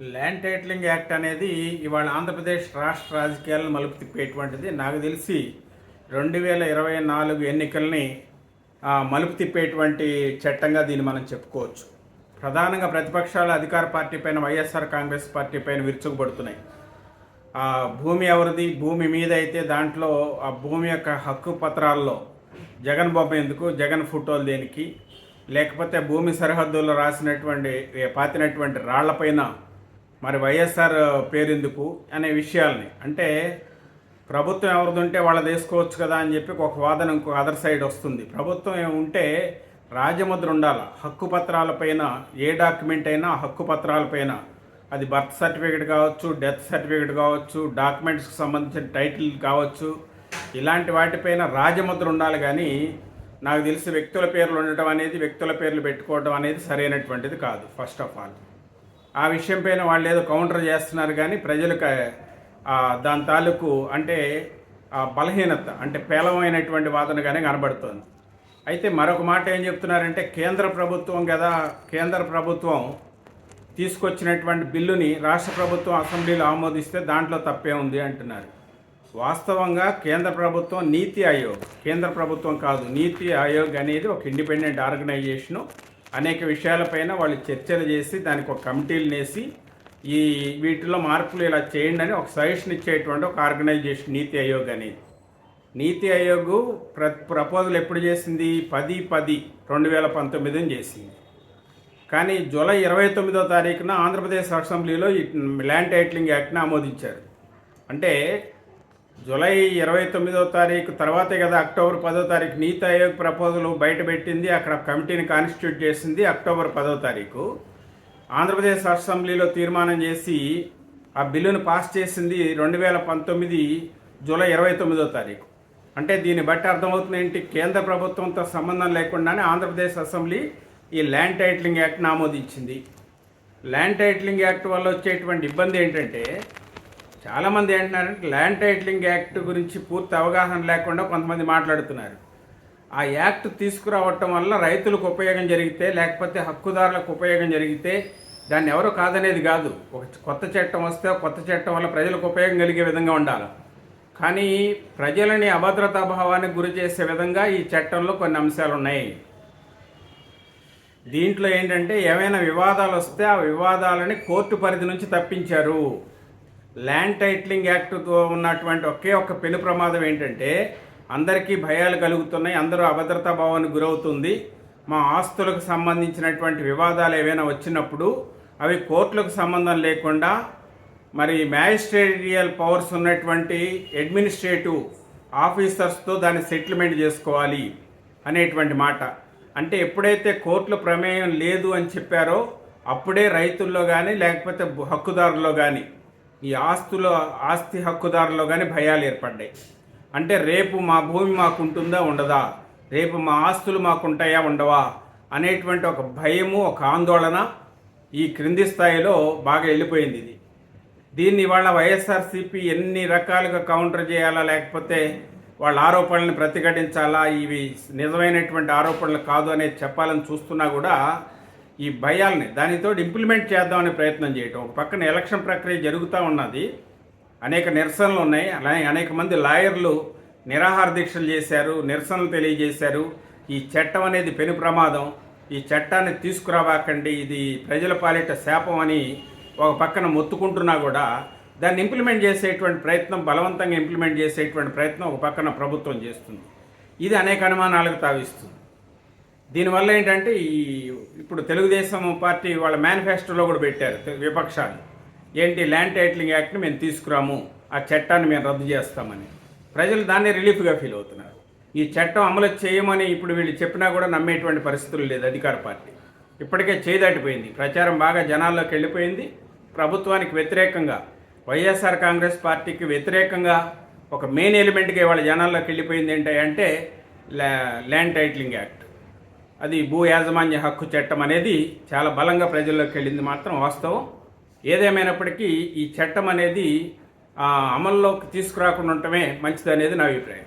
Land titling act అనేది ఇవాళ ఆంధ్రప్రదేశ్ రాష్ట్ర రాజకీయాలను మలుపు తిప్పేటువంటిది. నాకు తెలిసి రెండు వేల ఇరవై నాలుగు ఎన్నికల్ని మలుపు తిప్పేటువంటి చట్టంగా దీన్ని మనం చెప్పుకోవచ్చు. ప్రధానంగా ప్రతిపక్షాలు అధికార పార్టీ పైన వైఎస్ఆర్ కాంగ్రెస్ పార్టీ పైన విరుచుకుపడుతున్నాయి. ఆ భూమి ఎవరిది? భూమి మీద అయితే దాంట్లో ఆ భూమి యొక్క హక్కు పత్రాల్లో జగన్ బొమ్మ ఎందుకు? జగన్ ఫోటోలు దేనికి? లేకపోతే భూమి సరిహద్దుల్లో రాసినటువంటి పాతినటువంటి రాళ్ళపైన మరి వైఎస్ఆర్ పేరెందుకు అనే విషయాల్ని. అంటే ప్రభుత్వం ఎవరిది ఉంటే వాళ్ళు తీసుకోవచ్చు కదా అని చెప్పి ఒక వాదన ఇంకో అదర్ సైడ్ వస్తుంది. ప్రభుత్వం ఉంటే రాజముద్ర ఉండాలి? హక్కు పత్రాలపైన ఏ డాక్యుమెంట్ అయినా హక్కు పత్రాలపైన అది బర్త్ సర్టిఫికేట్ కావచ్చు డెత్ సర్టిఫికేట్ కావచ్చు డాక్యుమెంట్స్కి సంబంధించిన టైటిల్ కావచ్చు. ఇలాంటి వాటిపైన రాజముద్ర ఉండాలి కానీ నాకు తెలిసి వ్యక్తుల పేర్లు ఉండటం అనేది వ్యక్తుల పేర్లు పెట్టుకోవడం అనేది సరైనటువంటిది కాదు ఫస్ట్ ఆఫ్ ఆల్. ఆ విషయం పైన వాళ్ళు ఏదో కౌంటర్ చేస్తున్నారు కానీ ప్రజలకు దాని తాలూకు అంటే బలహీనత అంటే పేలవమైనటువంటి వాదనగానే కనబడుతోంది. అయితే మరొక మాట ఏం చెప్తున్నారంటే కేంద్ర ప్రభుత్వం కదా కేంద్ర ప్రభుత్వం తీసుకొచ్చినటువంటి బిల్లుని రాష్ట్ర ప్రభుత్వం అసెంబ్లీలో ఆమోదిస్తే దాంట్లో తప్పే ఉంది అంటున్నారు. వాస్తవంగా కేంద్ర ప్రభుత్వం నీతి ఆయోగ్ కేంద్ర ప్రభుత్వం కాదు నీతి ఆయోగ్ అనేది ఒక ఇండిపెండెంట్ ఆర్గనైజేషను అనేక విషయాలపైన వాళ్ళు చర్చలు చేసి దానికి ఒక కమిటీలు వేసి ఈ వీటిలో మార్పులు ఇలా చేయండి అని ఒక సజెషన్ ఇచ్చేటువంటి ఒక ఆర్గనైజేషన్ నీతి ఆయోగ్ అనేది. నీతి ఆయోగ్ ప్ర ప్రపోజల్ ఎప్పుడు చేసింది? పది పది రెండు వేల పంతొమ్మిదిని చేసింది. కానీ జూలై ఇరవై తొమ్మిదో తారీఖున ఆంధ్రప్రదేశ్ అసెంబ్లీలో ఈ ల్యాండ్ టైటిలింగ్ యాక్ట్ని ఆమోదించారు. అంటే జూలై ఇరవై తొమ్మిదో తారీఖు తర్వాతే కదా అక్టోబర్ పదో తారీఖు నీతి ఆయోగ్ ప్రపోజల్ బయట పెట్టింది అక్కడ కమిటీని కాన్స్టిట్యూట్ చేసింది అక్టోబర్ పదో తారీఖు. ఆంధ్రప్రదేశ్ అసెంబ్లీలో తీర్మానం చేసి ఆ బిల్లును పాస్ చేసింది రెండు వేల పంతొమ్మిది జూలై ఇరవై తొమ్మిదో తారీఖు. అంటే దీన్ని బట్టి అర్థమవుతుంది ఏంటి? కేంద్ర ప్రభుత్వంతో సంబంధం లేకుండానే ఆంధ్రప్రదేశ్ అసెంబ్లీ ఈ ల్యాండ్ టైటిలింగ్ యాక్ట్ని ఆమోదించింది ల్యాండ్ టైటిలింగ్ యాక్ట్ వల్ల వచ్చేటువంటి ఇబ్బంది ఏంటంటే చాలామంది ఏంటన్నారంటే ల్యాండ్ టైటిలింగ్ యాక్ట్ గురించి పూర్తి అవగాహన లేకుండా కొంతమంది మాట్లాడుతున్నారు. ఆ యాక్ట్ తీసుకురావటం వల్ల రైతులకు ఉపయోగం జరిగితే లేకపోతే హక్కుదారులకు ఉపయోగం జరిగితే దాన్ని ఎవరు కాదనేది కాదు. ఒక కొత్త చట్టం వస్తే కొత్త చట్టం వల్ల ప్రజలకు ఉపయోగం కలిగే విధంగా ఉండాలి. కానీ ప్రజలని అభద్రతా భావానికి గురి చేసే విధంగా ఈ చట్టంలో కొన్ని అంశాలు ఉన్నాయి. దీంట్లో ఏంటంటే ఏమైనా వివాదాలు వస్తే ఆ వివాదాలని కోర్టు పరిధి నుంచి తప్పించారు. ల్యాండ్ టైటిలింగ్ యాక్ట్తో ఉన్నటువంటి ఒకే ఒక్క పెను ప్రమాదం ఏంటంటే అందరికీ భయాలు కలుగుతున్నాయి అందరూ అభద్రతా భావానికి గురవుతుంది. మా ఆస్తులకు సంబంధించినటువంటి వివాదాలు ఏవైనా వచ్చినప్పుడు అవి కోర్టులకు సంబంధం లేకుండా మరి మ్యాజిస్ట్రేటియల్ పవర్స్ ఉన్నటువంటి అడ్మినిస్ట్రేటివ్ ఆఫీసర్స్తో దాన్ని సెటిల్మెంట్ చేసుకోవాలి అనేటువంటి మాట. అంటే ఎప్పుడైతే కోర్టుల ప్రమేయం లేదు అని చెప్పారో అప్పుడే రైతుల్లో కానీ లేకపోతే హక్కుదారుల్లో కానీ ఈ ఆస్తులో ఆస్తి హక్కుదారులో కానీ భయాలు ఏర్పడ్డాయి. అంటే రేపు మా భూమి మాకు ఉంటుందా ఉండదా? రేపు మా ఆస్తులు మాకు ఉంటాయా ఉండవా? అనేటువంటి ఒక భయము ఒక ఆందోళన ఈ క్రింది స్థాయిలో బాగా వెళ్ళిపోయింది ఇది. దీన్ని ఇవాళ వైఎస్ఆర్సీపీ ఎన్ని రకాలుగా కౌంటర్ చేయాలా లేకపోతే వాళ్ళ ఆరోపణలను ప్రతిఘటించాలా ఇవి నిజమైనటువంటి ఆరోపణలు కాదు అనేది చెప్పాలని చూస్తున్నా కూడా ఈ భయాల్ని దానితో ఇంప్లిమెంట్ చేద్దామనే ప్రయత్నం చేయటం. ఒక పక్కన ఎలక్షన్ ప్రక్రియ జరుగుతూ ఉన్నది. అనేక నిరసనలు ఉన్నాయి. అలాగే అనేక మంది లాయర్లు నిరాహార దీక్షలు చేశారు నిరసనలు తెలియజేశారు. ఈ చట్టం అనేది పెను ప్రమాదం. ఈ చట్టాన్ని తీసుకురావాకండి. ఇది ప్రజల పాలిట శాపం అని ఒక పక్కన మొత్తుకుంటున్నా కూడా దాన్ని ఇంప్లిమెంట్ చేసేటువంటి ప్రయత్నం బలవంతంగా ఇంప్లిమెంట్ చేసేటువంటి ప్రయత్నం ఒక పక్కన ప్రభుత్వం చేస్తుంది. ఇది అనేక అనుమానాలకు తావిస్తుంది. దీనివల్ల ఏంటంటే ఈ ఇప్పుడు తెలుగుదేశం పార్టీ వాళ్ళ మేనిఫెస్టోలో కూడా పెట్టారు విపక్షాలు. ఏంటి ల్యాండ్ టైటిలింగ్ యాక్ట్ని మేము తీసుకురాము ఆ చట్టాన్ని మేము రద్దు చేస్తామని. ప్రజలు దాన్ని రిలీఫ్గా ఫీల్ అవుతున్నారు. ఈ చట్టం అమలు చేయమని ఇప్పుడు వీళ్ళు చెప్పినా కూడా నమ్మేటువంటి పరిస్థితులు లేదు అధికార పార్టీ. ఇప్పటికే చేదాటిపోయింది. ప్రచారం బాగా జనాల్లోకి వెళ్ళిపోయింది. ప్రభుత్వానికి వ్యతిరేకంగా వైఎస్ఆర్ కాంగ్రెస్ పార్టీకి వ్యతిరేకంగా ఒక మెయిన్ ఎలిమెంట్గా ఇవాళ జనాల్లోకి వెళ్ళిపోయింది ఏంటంటే ల్యా- ల్యాండ్ టైటిలింగ్ యాక్ట్. అది భూ యాజమాన్య హక్కు చట్టం అనేది చాలా బలంగా ప్రజల్లోకి వెళ్ళింది మాత్రం వాస్తవం. ఏదేమైనప్పటికీ ఈ చట్టం అనేది అమల్లోకి తీసుకురాకుండా ఉండటమే మంచిది అనేది నా అభిప్రాయం.